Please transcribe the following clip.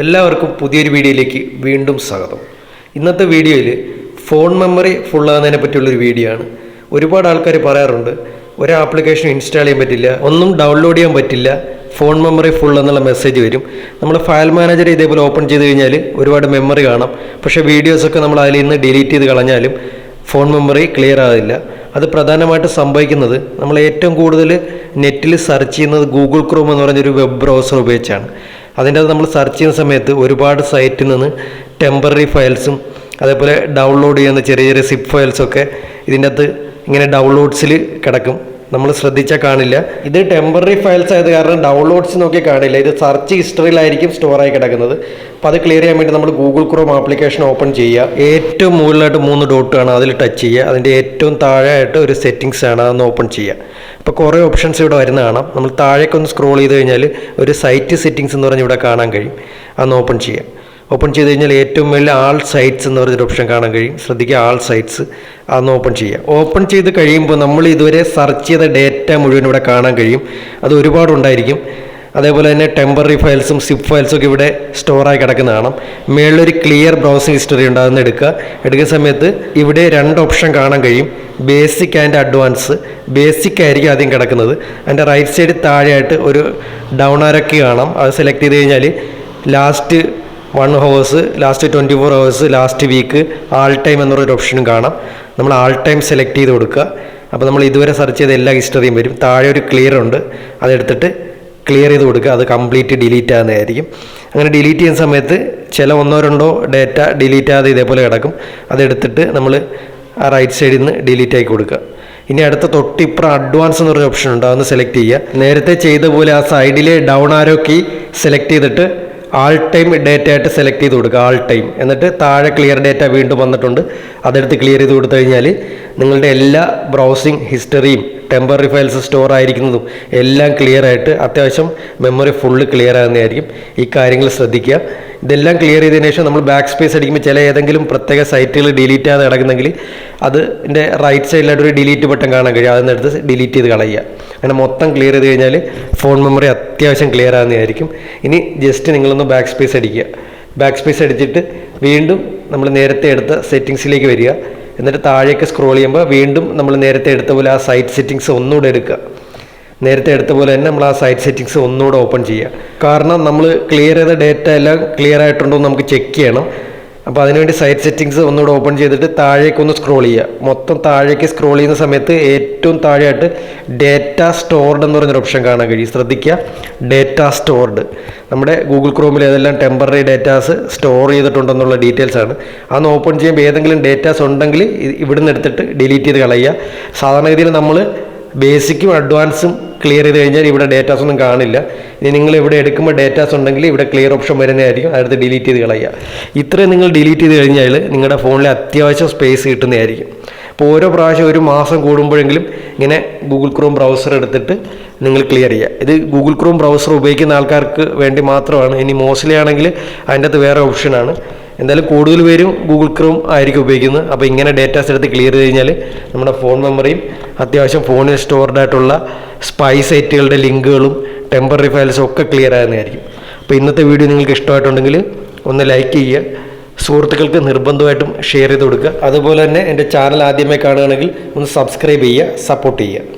എല്ലാവർക്കും പുതിയൊരു വീഡിയോയിലേക്ക് വീണ്ടും സ്വാഗതം. ഇന്നത്തെ വീഡിയോയിൽ ഫോൺ മെമ്മറി ഫുള്ളാകുന്നതിനെ പറ്റിയുള്ളൊരു വീഡിയോ ആണ് ഒരുപാട് ആൾക്കാർ പറയാറുണ്ട് ഒരു ആപ്ലിക്കേഷൻ ഇൻസ്റ്റാൾ ചെയ്യാൻ പറ്റില്ല ഒന്നും ഡൗൺലോഡ് ചെയ്യാൻ പറ്റില്ല ഫോൺ മെമ്മറി ഫുൾ എന്നുള്ള മെസ്സേജ് വരും. നമ്മൾ ഫയൽ മാനേജർ ഇതേപോലെ ഓപ്പൺ ചെയ്ത് കഴിഞ്ഞാൽ ഒരുപാട് മെമ്മറി കാണാം. പക്ഷേ വീഡിയോസൊക്കെ നമ്മൾ അതിൽ നിന്ന് ഡിലീറ്റ് ചെയ്ത് കളഞ്ഞാലും ഫോൺ മെമ്മറി ക്ലിയർ ആകില്ല അത് പ്രധാനമായിട്ട് സംഭവിക്കുന്നത് നമ്മൾ ഏറ്റവും കൂടുതൽ നെറ്റിൽ സെർച്ച് ചെയ്യുന്നത് ഗൂഗിൾ ക്രോം എന്ന് പറഞ്ഞൊരു വെബ് ബ്രൗസർ ഉപയോഗിച്ചാണ്. അതിന്റെ അത് നമ്മൾ സെർച്ച് ചെയ്യുന്ന സമയത്ത് ഒരുപാട് സൈറ്റിൽ നിന്ന് ടെമ്പററി ഫയൽസും അതേപോലെ ഡൗൺലോഡ് ചെയ്യുന്ന ചെറിയ ചെറിയ സിപ്പ് ഫയൽസൊക്കെ ഇതിന്റെ അകത്ത് ഇങ്ങനെ ഡൗൺലോഡ്സിൽ കിടക്കും. നമ്മൾ ശ്രദ്ധിച്ചാൽ കാണില്ല. ഇത് ടെമ്പററി ഫയൽസ് ആയത് കാരണം ഡൗൺലോഡ്സ് നോക്കി കാണില്ല. ഇത് സെർച്ച് ഹിസ്റ്ററിയിലായിരിക്കും സ്റ്റോറായി കിടക്കുന്നത്. അപ്പോൾ അത് ക്ലിയർ ചെയ്യാൻ വേണ്ടി നമ്മൾ ഗൂഗിൾ ക്രോം ആപ്ലിക്കേഷൻ ഓപ്പൺ ചെയ്യുക. ഏറ്റവും മുകളിലായിട്ട് മൂന്ന് ഡോട്ട് ആണ് അതിൽ ടച്ച് ചെയ്യുക. അതിന്റെ ഏറ്റവും താഴെയായിട്ട് ഒരു സെറ്റിങ്സ് ആണ് അതൊന്ന് ഓപ്പൺ ചെയ്യുക. അപ്പോൾ കുറേ ഓപ്ഷൻസ് ഇവിടെ വരുന്ന കാണാം. നമ്മൾ താഴേക്കൊന്ന് സ്ക്രോൾ ചെയ്ത് കഴിഞ്ഞാൽ ഒരു സൈറ്റ് സെറ്റിങ്സ് എന്ന് പറഞ്ഞ് ഇവിടെ കാണാൻ കഴിയും. അതൊന്ന് ഓപ്പൺ ചെയ്യുക. ഓപ്പൺ ചെയ്ത് കഴിഞ്ഞാൽ ഏറ്റവും മുകളിൽ ആൾ സൈറ്റ്സ് എന്ന് പറഞ്ഞൊരു ഓപ്ഷൻ കാണാൻ കഴിയും. ശ്രദ്ധിക്കുക ആൾ സൈറ്റ്സ് അതൊന്ന് ഓപ്പൺ ചെയ്യുക. ഓപ്പൺ ചെയ്ത് കഴിയുമ്പോൾ നമ്മൾ ഇതുവരെ സെർച്ച് ചെയ്ത ഡേറ്റ മുഴുവൻ ഇവിടെ കാണാൻ കഴിയും. അത് ഒരുപാടുണ്ടായിരിക്കും അതേപോലെ തന്നെ ടെമ്പററി ഫയൽസും സിപ്പ് ഫയൽസും ഒക്കെ ഇവിടെ സ്റ്റോറായി കിടക്കുന്ന കാണാം. മേളിലൊരു ക്ലിയർ ബ്രൗസിംഗ് ഹിസ്റ്ററി ഉണ്ടാകുന്ന എടുക്കുക. എടുക്കുന്ന സമയത്ത് ഇവിടെ രണ്ട് ഓപ്ഷൻ കാണാൻ കഴിയും. ബേസിക് ആൻഡ് അഡ്വാൻസ് ബേസിക് ആയിരിക്കും ആദ്യം കിടക്കുന്നത്. അതിന്റെ റൈറ്റ് സൈഡ് താഴെയായിട്ട് ഒരു ഡൗൺ ആരൊക്കെ കാണാം. അത് സെലക്ട് ചെയ്ത് കഴിഞ്ഞാൽ last one hours last twenty four hours last week all time എന്നുള്ളൊരു ഓപ്ഷനും കാണാം. നമ്മൾ ആൾ ടൈം സെലക്ട് ചെയ്ത് കൊടുക്കുക. അപ്പോൾ നമ്മൾ ഇതുവരെ സെർച്ച് ചെയ്ത എല്ലാ ഹിസ്റ്ററിയും വരും. താഴെ ഒരു ക്ലിയർ ഉണ്ട്. അതെടുത്തിട്ട് ക്ലിയർ ചെയ്ത് കൊടുക്കുക. അത് കംപ്ലീറ്റ് ഡിലീറ്റ് ആകുന്നതായിരിക്കും. അങ്ങനെ ഡിലീറ്റ് ചെയ്യുന്ന സമയത്ത് ചില ഒന്നോ രണ്ടോ ഡേറ്റ ഡിലീറ്റ് ആകാതെ ഇതേപോലെ കിടക്കും. അതെടുത്തിട്ട് നമ്മൾ ആ റൈറ്റ് സൈഡിൽ നിന്ന് ഡിലീറ്റ് ആക്കി കൊടുക്കുക. ഇനി അടുത്ത തൊട്ടിപ്പുറം അഡ്വാൻസ് എന്ന് പറഞ്ഞ ഓപ്ഷൻ ഉണ്ട്. അതൊന്ന് സെലക്ട് ചെയ്യുക. നേരത്തെ ചെയ്ത പോലെ ആ സൈഡിലെ ഡൗൺ ആരോ കീ സെലക്ട് ചെയ്തിട്ട് ആൾ ടൈം ഡേറ്റ ആയിട്ട് സെലക്ട് ചെയ്ത് കൊടുക്കുക ആൾ ടൈം എന്നിട്ട് താഴെ ക്ലിയർ ഡേറ്റ വീണ്ടും വന്നിട്ടുണ്ട്. അതെടുത്ത് ക്ലിയർ ചെയ്ത് കൊടുത്തു കഴിഞ്ഞാൽ നിങ്ങളുടെ എല്ലാ ബ്രൗസിംഗ് ഹിസ്റ്ററിയും ടെമ്പററി ഫയൽസ് സ്റ്റോർ ആയിരിക്കുന്നതും എല്ലാം ക്ലിയർ ആയിട്ട് അത്യാവശ്യം മെമ്മറി ഫുള്ള് ക്ലിയർ ആകുന്നതായിരിക്കും. ഈ കാര്യങ്ങൾ ശ്രദ്ധിക്കുക. ഇതെല്ലാം ക്ലിയർ ചെയ്തതിനു ശേഷം നമ്മൾ ബാക്ക് സ്പേസ് അടിക്കുമ്പോൾ ചില ഏതെങ്കിലും പ്രത്യേക സൈറ്റുകൾ ഡിലീറ്റ് ചെയ്യാതെ കിടക്കുന്നെങ്കിൽ അതിന്റെ റൈറ്റ് സൈഡിലായിട്ട് ഒരു ഡിലീറ്റ് ബട്ടൺ കാണാൻ കഴിയും. അതിന്റെ അടുത്ത് ഡിലീറ്റ് ചെയ്ത് കളയുക. അങ്ങനെ മൊത്തം ക്ലിയർ ചെയ്ത് കഴിഞ്ഞാൽ ഫോൺ മെമ്മറി അത്യാവശ്യം ക്ലിയർ ആകുന്നതായിരിക്കും. ഇനി ജസ്റ്റ് നിങ്ങളൊന്ന് ബാക്ക് സ്പേസ് അടിക്കുക. ബാക്ക് സ്പേസ് അടിച്ചിട്ട് വീണ്ടും നമ്മൾ നേരത്തെ എടുത്ത സെറ്റിങ്സിലേക്ക് വരിക. എന്നിട്ട് താഴേക്ക് സ്ക്രോൾ ചെയ്യുമ്പോൾ വീണ്ടും നമ്മൾ നേരത്തെ എടുത്ത പോലെ ആ സൈറ്റ് സെറ്റിങ്സ് ഒന്നുകൂടെ എടുക്കുക. നേരത്തെ എടുത്ത പോലെ തന്നെ നമ്മൾ ആ സൈറ്റ് സെറ്റിങ്സ് ഒന്നുകൂടെ ഓപ്പൺ ചെയ്യുക. കാരണം നമ്മൾ ക്ലിയർ ചെയ്ത ഡേറ്റ എല്ലാം ക്ലിയർ ആയിട്ടുണ്ടോ നമുക്ക് ചെക്ക് ചെയ്യണം. അപ്പോൾ അതിനുവേണ്ടി സൈറ്റ് സെറ്റിങ്സ് ഒന്നുകൂടെ ഓപ്പൺ ചെയ്തിട്ട് താഴേക്ക് ഒന്ന് സ്ക്രോൾ ചെയ്യുക. മൊത്തം താഴേക്ക് സ്ക്രോൾ ചെയ്യുന്ന സമയത്ത് ഏറ്റവും താഴെയായിട്ട് ഡേറ്റ സ്റ്റോർഡ് എന്ന് പറഞ്ഞൊരു ഓപ്ഷൻ കാണാൻ കഴിയും. ശ്രദ്ധിക്കുക. ഡേറ്റ സ്റ്റോർഡ് നമ്മുടെ ഗൂഗിൾ ക്രോമിൽ ഏതെല്ലാം ടെമ്പററി ഡേറ്റാസ് സ്റ്റോർ ചെയ്തിട്ടുണ്ടെന്നുള്ള ഡീറ്റെയിൽസ് ആണ്. അന്ന് ഓപ്പൺ ചെയ്യുമ്പോൾ ഏതെങ്കിലും ഡേറ്റാസ് ഉണ്ടെങ്കിൽ ഇവിടുന്ന് എടുത്തിട്ട് ഡിലീറ്റ് ചെയ്ത് കളയുക. സാധാരണഗതിയിൽ നമ്മൾ ബേസിക്കും അഡ്വാൻസും ക്ലിയർ ചെയ്ത് കഴിഞ്ഞാൽ ഇവിടെ ഡേറ്റാസ് ഒന്നും കാണില്ല. ഇനി നിങ്ങൾ ഇവിടെ എടുക്കുമ്പോൾ ഡേറ്റാസ് ഉണ്ടെങ്കിൽ ഇവിടെ ക്ലിയർ ഓപ്ഷൻ വരുന്നതായിരിക്കും. അടുത്ത് ഡിലീറ്റ് ചെയ്ത് കളയുക. ഇത്രയും നിങ്ങൾ ഡിലീറ്റ് ചെയ്ത് കഴിഞ്ഞാൽ നിങ്ങളുടെ ഫോണിൽ അത്യാവശ്യം സ്പേസ് കിട്ടുന്നതായിരിക്കും. അപ്പോൾ ഓരോ പ്രാവശ്യം ഒരു മാസം കൂടുമ്പോഴെങ്കിലും ഇങ്ങനെ ഗൂഗിൾ ക്രോം ബ്രൗസർ എടുത്തിട്ട് നിങ്ങൾ ക്ലിയർ ചെയ്യുക. ഇത് ഗൂഗിൾ ക്രോം ബ്രൗസർ ഉപയോഗിക്കുന്ന ആൾക്കാർക്ക് വേണ്ടി മാത്രമാണ്. ഇനി മോസ്റ്റ്ലി ആണെങ്കിൽ അതിന്റെ അകത്ത് വേറെ ഓപ്ഷനാണ് എന്തായാലും കൂടുതൽ പേരും ഗൂഗിൾ ക്രോം ആയിരിക്കും ഉപയോഗിക്കുന്നത്. അപ്പോൾ ഇങ്ങനെ ഡേറ്റാസ് എടുത്ത് ക്ലിയർ ചെയ്ത് കഴിഞ്ഞാൽ നമ്മുടെ ഫോൺ മെമ്മറിയും അത്യാവശ്യം ഫോണിൽ സ്റ്റോർഡ് ആയിട്ടുള്ള സ്പൈ സൈറ്റുകളുടെ ലിങ്കുകളും ടെമ്പററി ഫയൽസും ഒക്കെ ക്ലിയർ ആകുന്നതായിരിക്കും. അപ്പോൾ ഇന്നത്തെ വീഡിയോ നിങ്ങൾക്ക് ഇഷ്ടമായിട്ടുണ്ടെങ്കിൽ ഒന്ന് ലൈക്ക് ചെയ്യുക സുഹൃത്തുക്കൾക്ക് നിർബന്ധമായിട്ടും ഷെയർ ചെയ്ത് കൊടുക്കുക. അതുപോലെ തന്നെ എന്റെ ചാനൽ ആദ്യമായി കാണുകയാണെങ്കിൽ ഒന്ന് സബ്സ്ക്രൈബ് ചെയ്യുക സപ്പോർട്ട് ചെയ്യുക.